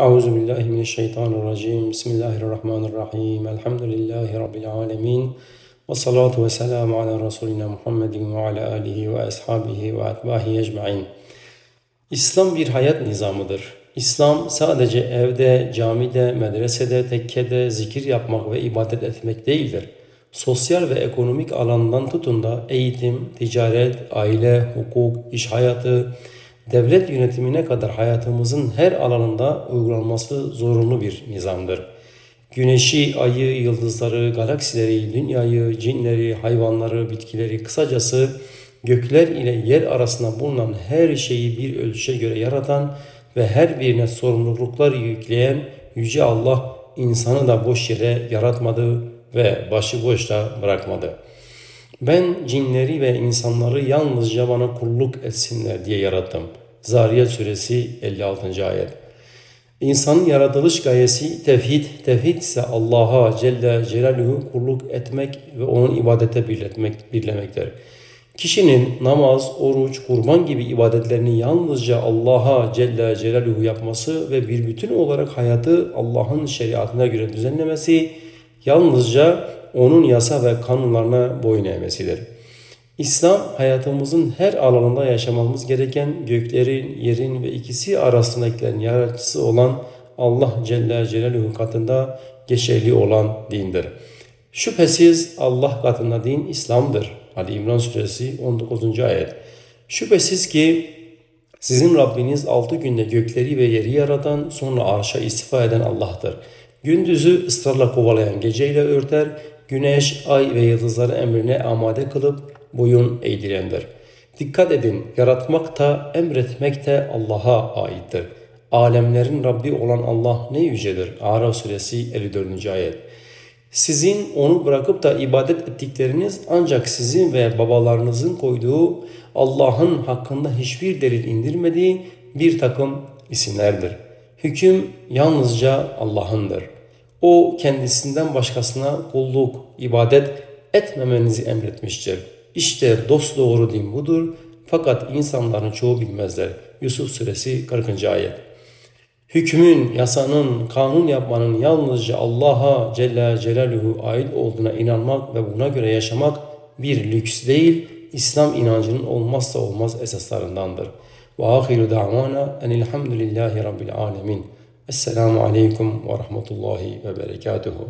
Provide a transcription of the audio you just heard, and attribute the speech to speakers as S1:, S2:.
S1: Euzu billahi mineşşeytanirracim. Bismillahirrahmanirrahim. Elhamdülillahi rabbil alamin. Ve salatu ve selamu ala Resulina Muhammedin ve ala alihi ve ashabihi ve etbahi ecmaîn. İslam bir hayat nizamıdır. İslam sadece evde, camide, medresede, tekkede zikir yapmak ve ibadet etmek değildir. Sosyal ve ekonomik alandan tutun da eğitim, ticaret, aile, hukuk, iş hayatı, devlet yönetimine kadar hayatımızın her alanında uygulanması zorunlu bir nizamdır. Güneşi, ayı, yıldızları, galaksileri, dünyayı, cinleri, hayvanları, bitkileri, kısacası gökler ile yer arasında bulunan her şeyi bir ölçüye göre yaratan ve her birine sorumluluklar yükleyen Yüce Allah insanı da boş yere yaratmadı ve başıboş da bırakmadı. Ben cinleri ve insanları yalnızca bana kulluk etsinler diye yarattım. Zariyat suresi 56. ayet. İnsanın yaratılış gayesi tevhid, tevhid ise Allah'a Celle Celaluhu kulluk etmek ve onun ibadete birletmek, birlemektir. Kişinin namaz, oruç, kurban gibi ibadetlerini yalnızca Allah'a Celle Celaluhu yapması ve bir bütün olarak hayatı Allah'ın şeriatına göre düzenlemesi yalnızca onun yasa ve kanunlarına boyun eğmesidir. İslam hayatımızın her alanında yaşamamız gereken göklerin, yerin ve ikisi arasındakilerin yaratıcısı olan Allah Celle Celaluhu katında geçerli olan dindir. Şüphesiz Allah katında din İslam'dır. Ali İmran suresi 19. ayet. Şüphesiz ki sizin Rabbiniz altı günde gökleri ve yeri yaratan sonra arşa istifa eden Allah'tır. Gündüzü ısrarla kovalayan geceyle örter, güneş, ay ve yıldızları emrine amade kılıp boyun eğdirendir. Dikkat edin, yaratmak da emretmek de Allah'a aittir. Alemlerin Rabbi olan Allah ne yücedir. Araf suresi 54. ayet. Sizin onu bırakıp da ibadet ettikleriniz ancak sizin ve babalarınızın koyduğu Allah'ın hakkında hiçbir delil indirmediği bir takım isimlerdir. Hüküm yalnızca Allah'ındır. O kendisinden başkasına kulluk, ibadet etmemenizi emretmiştir. İşte dost doğru din budur. Fakat insanların çoğu bilmezler. Yusuf suresi 40. ayet. Hükmün, yasanın, kanun yapmanın yalnızca Allah'a Celle Celaluhu ait olduğuna inanmak ve buna göre yaşamak bir lüks değil, İslam inancının olmazsa olmaz esaslarındandır. Ve ahiru da'vana enilhamdülillahi rabbil alemin. Esselamu aleyküm ve rahmetullahi ve berekatuhu.